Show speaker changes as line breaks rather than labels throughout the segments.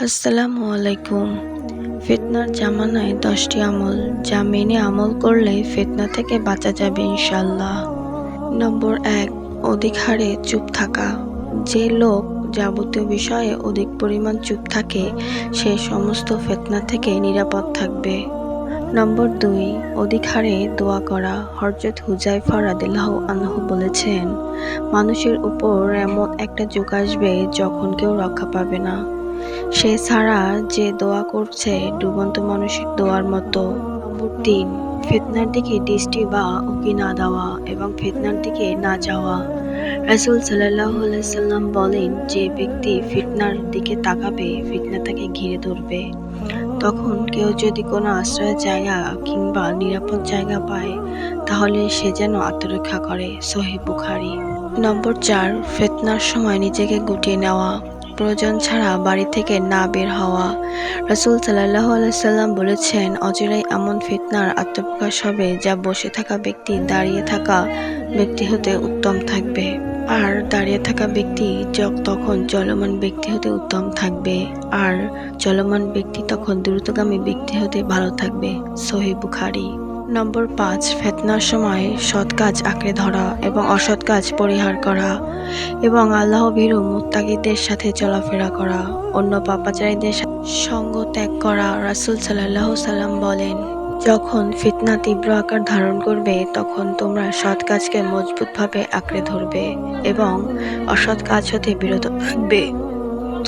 আসসালামু আলাইকুম। ফিতনার জামানায় দশটি আমল। যা মেনে আমল করলে ফিতনা থেকে বাঁচা যাবে ইনশাল্লাহ নম্বর এক, অধিক হারে চুপ থাকা। যে লোক যাবতীয় বিষয়ে অধিক পরিমাণ চুপ থাকে, সে সমস্ত ফিতনা থেকে নিরাপদ থাকবে। নম্বর দুই, অধিক হারে দোয়া করা। হরজত হুজাইফা রাদিল্লাহ আনহু বলেছেন, মানুষের উপর এমন একটা যুগ আসবে যখন কেউ রক্ষা পাবে না। সে ছাড়া যে দোয়া করছে ডুবন্ত মানুষের দোয়ার মতো নম্বর তিন ফিতনার দিকে দৃষ্টি বা উকি না দেওয়া এবং ফিতনার দিকে না যাওয়া। রাসুল সাল্লাহ সাল্লাম বলেন, যে ব্যক্তি ফিতনার দিকে তাকাবে, ফিতনা তাকে ঘিরে ধরবে। তখন কেউ যদি কোনো আশ্রয়ের জায়গা কিংবা নিরাপদ জায়গা পায়, তাহলে সে যেন আত্মরক্ষা করে সহি বুখারি। নম্বর চার, ফিতনার সময় নিজেকে গুটিয়ে নেওয়া। প্রয়োজন ছাড়া বাড়ি থেকে না বের হওয়া। রাসুল সাল্লাহ সাল্লাম বলেছেন, অচিরাই এমন ফিতনার আত্মপ্রকাশ হবে যা বসে থাকা ব্যক্তি, দাঁড়িয়ে থাকা ব্যক্তি হতে উত্তম থাকবে। আর দাঁড়িয়ে থাকা ব্যক্তি তখন চলমান ব্যক্তি হতে উত্তম থাকবে। আর চলমান ব্যক্তি তখন দ্রুতগামী ব্যক্তি হতে ভালো থাকবে। সহি বুখারি। নম্বর পাঁচ, ফেতনার সময় সৎ কাজ আঁকড়ে ধরা এবং অসৎ কাজ পরিহার করা এবং আল্লাহ ভীরু মুত্তাকিদের সাথে চলাফেরা করা। অন্য পাপাচারীদের সঙ্গ ত্যাগ করা রাসুল সাল্লাহ সাল্লাম বলেন, যখন ফিতনা তীব্র আকার ধারণ করবে, তখন তোমরা সৎ কাজকে মজবুতভাবে আঁকড়ে ধরবে এবং অসৎ কাজ হতে বিরত থাকবে।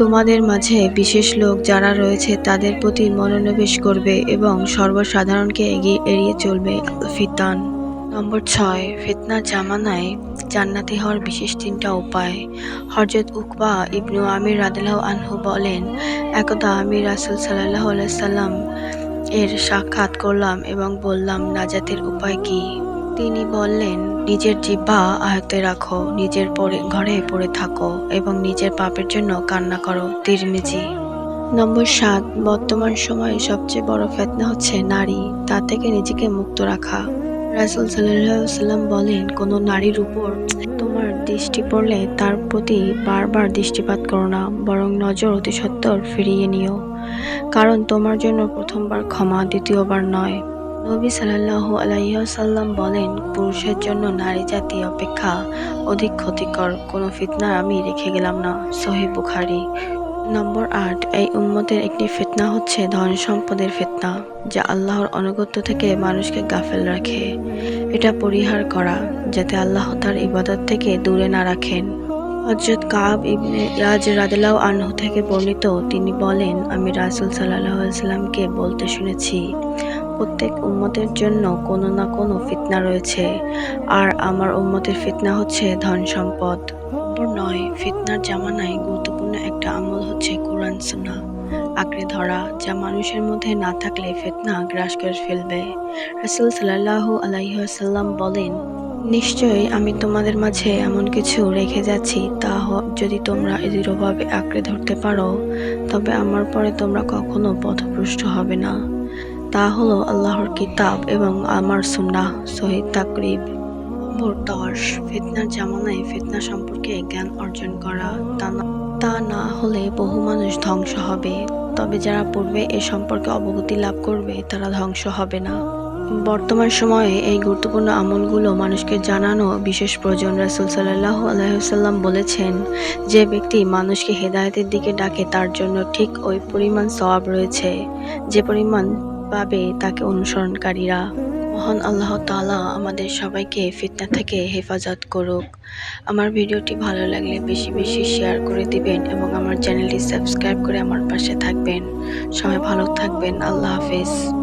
তোমাদের মাঝে বিশেষ লোক যারা রয়েছে তাদের প্রতি মনোনিবেশ করবে এবং সর্বসাধারণকে এগিয়ে এড়িয়ে চলবে ফিতান। নম্বর ছয়, ফিতনা জামানায় জান্নাতি হওয়ার বিশেষ তিনটা উপায়। হরজত উকবা ইবনু আমির রাদিল্লাহ আনহু বলেন, একদা আমি রাসুল সাল্লাহ সাল্লাম এর সাক্ষাৎ করলাম এবং বললাম, নাজাতের উপায় কি তিনি বললেন, নিজের জিহ্বা আয়ত্তে রাখো, নিজের পরে, ঘরে পড়ে থাকো এবং নিজের পাপের জন্য কান্না করো। তিরমিজি। নম্বর সাত, বর্তমান সময়ে সবচেয়ে বড় ফেতনা হচ্ছে নারী, তা থেকে নিজেকে মুক্ত রাখা। রাসুল সাল্লাম বলেন, কোনো নারীর উপর তোমার দৃষ্টি পড়লে তার প্রতি বারবার দৃষ্টিপাত করো না, বরং নজর অতি সত্বর ফিরিয়ে নিও। কারণ তোমার জন্য প্রথমবার ক্ষমা, দ্বিতীয়বার নয়। নবী সাল্লাহ আলাইসাল্লাম বলেন, পুরুষের জন্য নারী জাতি অপেক্ষা অধিক ক্ষতিকর, কোনো ফিতনা আমি রেখে গেলাম না। সহি বুখারি। নম্বর আট, এই উম্মতের একটি ফিতনা হচ্ছে ধন সম্পদের ফিতনা, যা আল্লাহর অনুগত্য থেকে মানুষকে গাফেল রাখে। এটা পরিহার করা, যাতে আল্লাহ তার ইবাদত থেকে দূরে না রাখেন। হজরত কাব ইবনে রাজ রাদিল্লাহ আনহু থেকে বর্ণিত, তিনি বলেন, আমি রাসুল সাল্লাহ সাল্লামকে বলতে শুনেছি প্রত্যেক উম্মতের জন্য কোনো না কোনো ফিতনা রয়েছে। আর আমার উম্মতের ফিতনা হচ্ছে ধন সম্পদ। নয়, ফিতনার জামানায় গুরুত্বপূর্ণ একটা আমল হচ্ছে কোরআন সুন্না আঁকড়ে ধরা, যা মানুষের মধ্যে না থাকলে ফিতনা গ্রাস করে ফেলবে। রাসুল সাল্লাহ আলাইসাল্লাম বলেন, নিশ্চয়ই আমি তোমাদের মাঝে এমন কিছু রেখে যাচ্ছি, তা যদি তোমরা দৃঢ়ভাবে আঁকড়ে ধরতে পারো। তবে আমার পরে তোমরা কখনো পথভ্রষ্ট হবে না। তা হলো আল্লাহর কিতাব এবং আমার সুন্নাহ শহীদ তাকরিব। নম্বর দশ ফিতনার জামানায় ফিতনা সম্পর্কে জ্ঞান অর্জন করা তা না তা না হলে বহু মানুষ ধ্বংস হবে। তবে যারা পূর্বে এ সম্পর্কে অবগতি লাভ করবে, তারা ধ্বংস হবে না। বর্তমান সময়ে এই গুরুত্বপূর্ণ আমলগুলো মানুষকে জানানো বিশেষ প্রয়োজন। রাসুল সাল্লাহ আলাইসাল্লাম বলেছেন, যে ব্যক্তি মানুষকে হেদায়তের দিকে ডাকে, তার জন্য ঠিক ওই পরিমাণ সওয়াব রয়েছে। যে পরিমাণ পাবে তাকে অনুসরণকারীরা। মহান আল্লাহ তালা আমাদের সবাইকে ফিতনা থেকে হেফাজত করুক। আমার ভিডিওটি ভালো লাগলে বেশি বেশি শেয়ার করে দিবেন এবং আমার চ্যানেলটি সাবস্ক্রাইব করে আমার পাশে থাকবেন। সবাই ভালো থাকবেন। আল্লাহ হাফেজ।